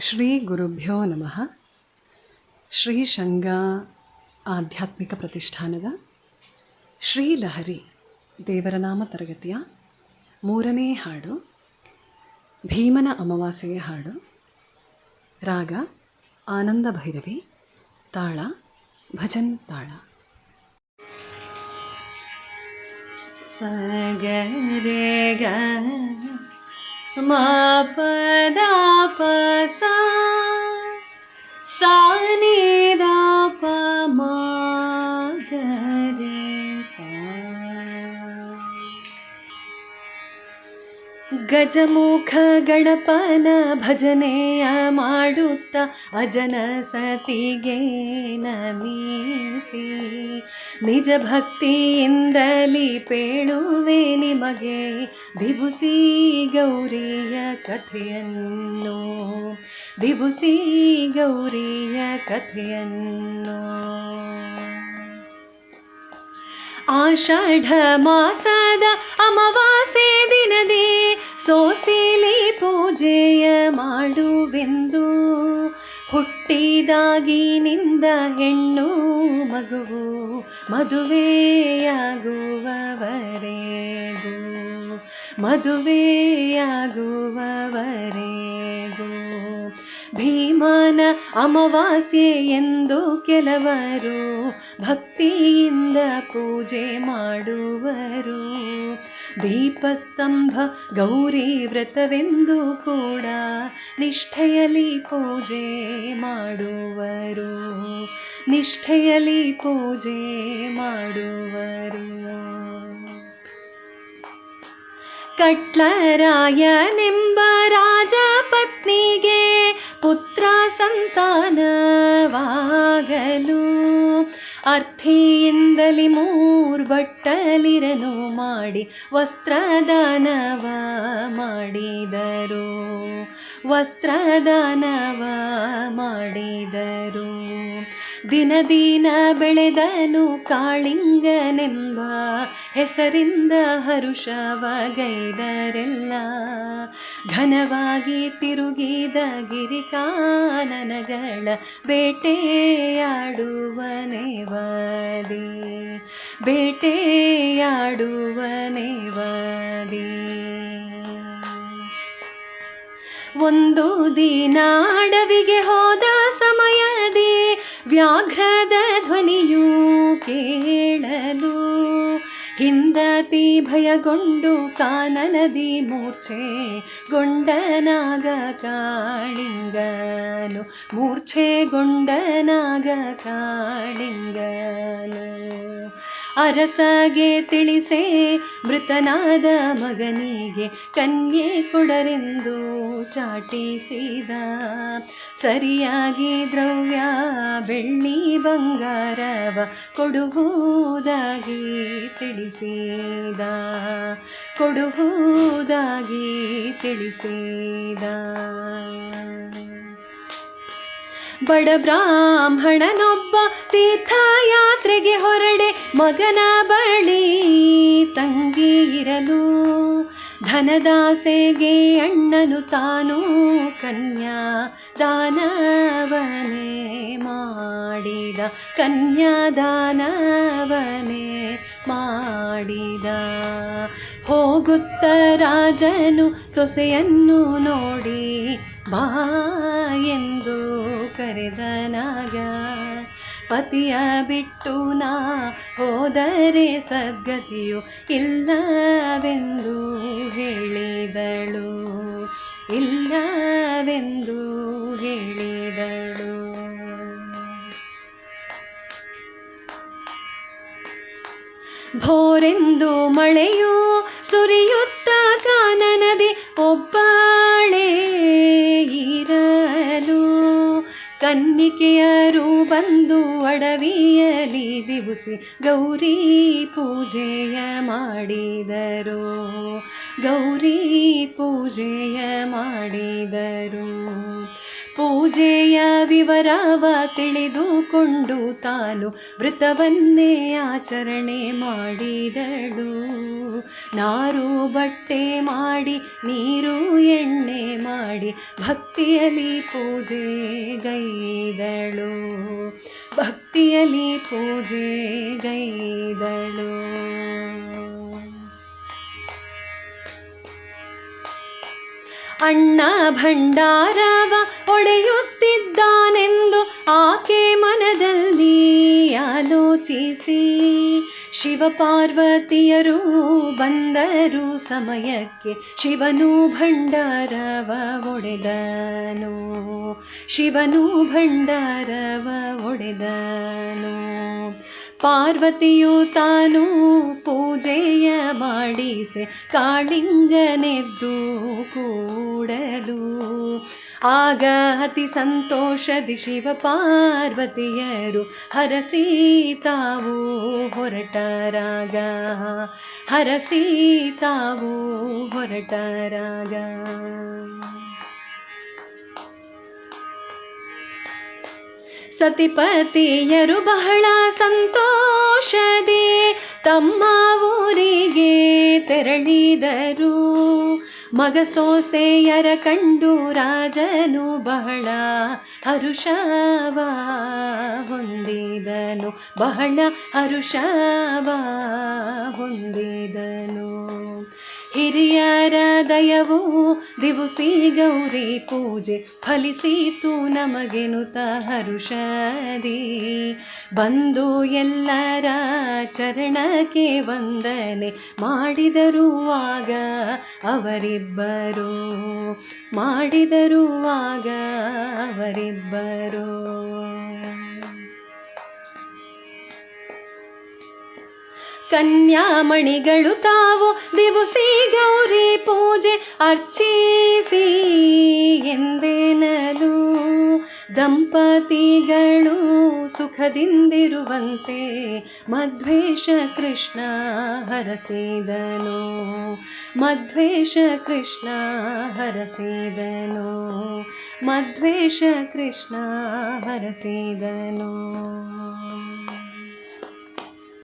ಶ್ರೀ ಗುರುಭ್ಯೋ ನಮಃ. ಶ್ರೀ ಶಂಗ ಆಧ್ಯಾತ್ಮಿಕ ಪ್ರತಿಷ್ಠಾನದ ಶ್ರೀಲಹರಿ ದೇವರ ನಾಮ ತರಗತಿಯ ಮೂರನೇ ಹಾಡು, ಭೀಮನ ಅಮಾವಾಸ್ಯೆಯ ಹಾಡು, ರಾಗ, ಆನಂದ ಭೈರವಿ, ತಾಳ, ಭಜನ್ ತಾಳ. ಸಗರೆ ಗ ಮ 生 ಗಜಮುಖ ಗಣಪನ ಭಜನೆಯ ಮಾಡುತ್ತ ಅಜನ ಸತಿಗೆ ನಮೀಸಿ. ನಿಜ ಭಕ್ತಿಯಿಂದಲಿ ಪೇಳುವೆ ನಿಮಗೆ. ದಿಬುಸಿ ಗೌರಿಯ ಕಥೆಯನ್ನು. ಬಿಭುಸಿ ಗೌರಿಯ ಕಥೆಯನ್ನು. ಆಷಾಢ ಮಾಸದ ಅಮಾವಾಸ್ಯೆ ದಿನದೇ ಸೋಸಿಲಿ ಪೂಜೆಯ ಮಾಡುವೆಂದು. ಹುಟ್ಟಿದಾಗಿನಿಂದ ಹೆಣ್ಣು ಮಗುವು ಮದುವೆಯಾಗುವವರೆಗೂ. ಮದುವೆಯಾಗುವವರೆಗೂ ಭೀಮನ ಅಮಾವಾಸ್ಯೆ ಎಂದು ಕೆಲವರು ಭಕ್ತಿಯಿಂದ ಪೂಜೆ ಮಾಡುವರು. ದೀಪಸ್ತಂಭ, ಗೌರಿ ವ್ರತವೆಂದು ಕೂಡ ನಿಷ್ಠೆಯಲ್ಲಿ ಪೂಜೆ ಮಾಡುವರು. ನಿಷ್ಠೆಯಲ್ಲಿ ಪೂಜೆ ಮಾಡುವರು. ಕಟ್ಲರಾಯನೆಂಬ ರಾಜ ಪತ್ನಿಗೆ ಸಂತಾನವಾಗಲು ಅರ್ಥಿಯಿಂದಲಿ ಮೂರ್ಬಟ್ಟಲಿರನು ಮಾಡಿ ವಸ್ತ್ರದಾನವ ಮಾಡಿದರು. ವಸ್ತ್ರದಾನವ ಮಾಡಿದರು. ದಿನ ದಿನ ಬೆಳೆದನು ಕಾಳಿಂಗನೆಂಬ ಹೆಸರಿಂದ ಹರುಷವಾಗೈದರೆಲ್ಲ. ಘನವಾಗಿ ತಿರುಗಿದ ಗಿರಿಕಾನನಗಳ ಬೇಟೆಯಾಡುವನೆವದಿ. ಬೇಟೆಯಾಡುವನೆವದಿ. ಒಂದು ದಿನ ಅಡವಿಗೆ ಹೋದ ವ್ಯಾಘ್ರದ ಧ್ವನಿಯು ಕೇಳಲು ಹಿಂದತಿ ಭಯಗೊಂಡು ಕಾನನದಿ ಮೂರ್ಛೆ ಗೊಂಡನಾಗ ಕಾಳಿಂಗನು ಮೂರ್ಛೆಗೊಂಡನಾಗ ಕಾಳಿಂಗನು. ಅರಸಗೆ ತಿಳಿಸೇ ಮೃತನಾದ ಮಗನಿಗೆ ಕನ್ಯೆ ಕೊಡರೆಂದು ಚಾಟಿಸಿದ. ಸರಿಯಾಗಿ ದ್ರವ್ಯ, ಬೆಳ್ಳಿ ಬಂಗಾರವ ಕೊಡುವುದಾಗಿ ತಿಳಿಸಿದ. ಕೊಡುವುದಾಗಿ ತಿಳಿಸಿದ. ಬಡ ಬ್ರಾಹ್ಮಣನೊಬ್ಬ ತೀರ್ಥಯಾತ್ರೆಗೆ ಹೊರಡೆ ಮಗನ ಬಳಿ ತಂಗಿ ಇರಲು. ಧನದಾಸೆಗೆ ಅಣ್ಣನು ತಾನು ಕನ್ಯಾ ದಾನವನೇ ಮಾಡಿದ. ಕನ್ಯಾ ಕನ್ಯಾದಾನವನೇ ಮಾಡಿದ. ಹೋಗುತ್ತ ರಾಜನು ಸೊಸೆಯನ್ನು ನೋಡಿ ಬಾ ಎಂದು ಕರೆದನಾಗ ಪತಿಯ ಬಿಟ್ಟು ನಾ ಹೋದರೆ ಸದ್ಗತಿಯು ಇಲ್ಲವೆಂದು ಹೇಳಿದಳು. ಇಲ್ಲವೆಂದು ಹೇಳಿದಳು. ಭೋರೆಂದು ಮಳೆಯು ಸುರಿಯುತ್ತ ಕನ್ನಿಕೆಯರು ಬಂದು ಅಡವಿಯಲಿ ದಿವಸಿ ಗೌರಿ ಪೂಜೆಯ ಮಾಡಿದರು. ಗೌರಿ ಪೂಜೆಯ ಮಾಡಿದರು. ಪೂಜೆಯ ವಿವರವ ತಿಳಿದುಕೊಂಡು ತಾನು ವೃತವನ್ನೇ ಆಚರಣೆ ಮಾಡಿದಳು. ನಾರು ಬಟ್ಟೆ ಮಾಡಿ, ನೀರು ಎಣ್ಣೆ ಮಾಡಿ, ಭಕ್ತಿಯಲ್ಲಿ ಪೂಜೆಗೈದಳು ಭಕ್ತಿಯಲ್ಲಿ ಪೂಜೆಗೈದಳು ಅಣ್ಣ ಭಂಡಾರವ ಒಡೆಯುತ್ತಿದ್ದಾನೆಂದು ಆಕೆ ಮನದಲ್ಲಿ ಆಲೋಚಿಸಿ. ಶಿವಪಾರ್ವತಿಯರು ಬಂದರು ಸಮಯಕ್ಕೆ, ಶಿವನು ಭಂಡಾರವ ಒಡೆದನು. ಶಿವನು ಭಂಡಾರವ ಒಡೆದನು. ಪಾರ್ವತಿಯು ತಾನು ಪೂಜೆಯ ಮಾಡಿಸೆ, ಕಾಳಿಂಗನೆದ್ದು ಕೂಡಲು. ಆಗ ಅತಿ ಸಂತೋಷದಿ ಶಿವ ಪಾರ್ವತಿಯರು ತಾವು ಹೊರಟರಾಗ. ಹರಸಿ ತಾವು ಹೊರಟರಾಗ. ಸತಿಪತಿಯರು ಬಹಳ ಸಂತೋಷದೆ ತಮ್ಮ ಊರಿಗೆ ತೆರಳಿದರು. ಮಗ ಸೋಸೆಯರ ಕಂಡು ರಾಜನು ಬಹಳ ಹರುಷವ ಹೊಂದಿದನು. ಬಹಳ ಹರುಷವ ಹೊಂದಿದನು. ಹಿರಿಯರ ದಯವು ದಿವಸಿ ಗೌರಿ ಪೂಜೆ ಫಲಿಸಿತು ನಮಗೆನುತ ಹರುಷದಿ. ಬಂದು ಎಲ್ಲರ ಚರಣಕ್ಕೆ ವಂದನೆ ಮಾಡಿದರುವಾಗ ಅವರಿಬ್ಬರು. ಮಾಡಿದರುವಾಗ ಅವರಿಬ್ಬರು. ಕನ್ಯಾಮಣಿಗಳು ತಾವು ದಿವಸಿ ಗೌರಿ ಪೂಜೆ ಅರ್ಚಿಸಿ ಎಂದೆನಲು ದಂಪತಿಗಳು ಸುಖದಿಂದಿರುವಂತೆ ಮಧ್ವೇಷ ಕೃಷ್ಣ ಹರಸಿದನು ಮಧ್ವೇಷ ಕೃಷ್ಣ ಹರಸಿದನು ಮಧ್ವೇಷ ಕೃಷ್ಣ ಹರಸಿದನು